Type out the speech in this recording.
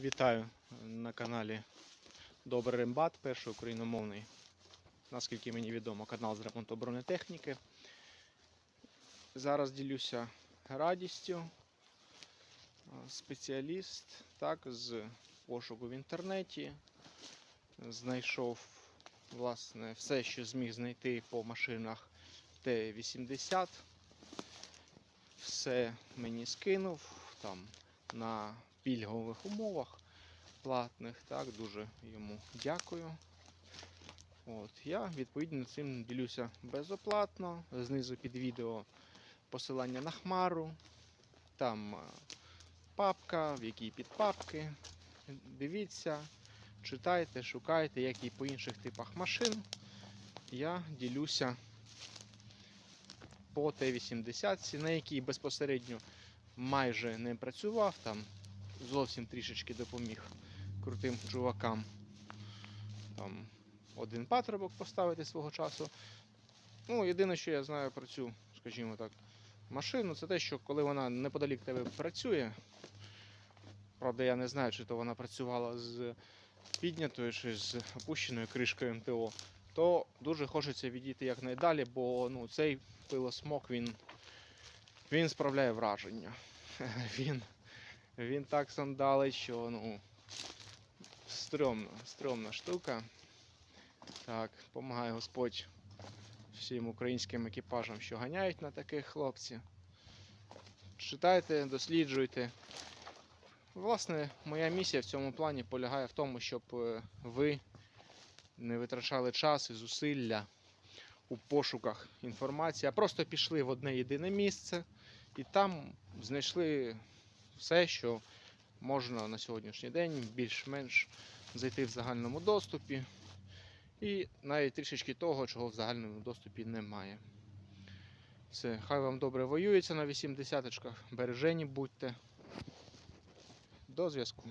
Вітаю на каналі Добрий Рембат, перший україномовний, наскільки мені відомо, канал з ремонту бронетехніки. Зараз ділюся радістю. Спеціаліст так, з пошуку в інтернеті знайшов власне все, що зміг знайти по машинах Т-80. Все мені скинув там на пільгових умовах платних. Так, дуже йому дякую. От, я відповідно цим ділюся безоплатно. Знизу під відео посилання на хмару. Там е, папка, в якій підпапки. Дивіться, читайте, шукайте, як і по інших типах машин. Я ділюся по Т-80, на якій безпосередньо майже не працював, там зовсім трішечки допоміг крутим чувакам. Там один патрубок поставити свого часу. Ну, єдине, що я знаю про цю, скажімо так, машину, це те, що коли вона неподалік тебе працює, правда, я не знаю, чи то вона працювала з піднятою чи з опущеною кришкою МТО, то дуже хочеться відійти якнайдалі, бо ну, цей пилосмок він, він справляє враження. Він, він так сандалить, що ну, стрьомна, стрьомна штука. Так, помагає Господь всім українським екіпажам, що ганяють на таких хлопців. Читайте, досліджуйте. Власне, моя місія в цьому плані полягає в тому, щоб е, ви не витрачали час і зусилля у пошуках інформації, а просто пішли в одне єдине місце і там знайшли все, що можна на сьогоднішній день більш-менш зайти в загальному доступі. І навіть трішечки того, чого в загальному доступі немає. Все, хай вам добре воюється на 80-очках, бережені будьте. До зв'язку.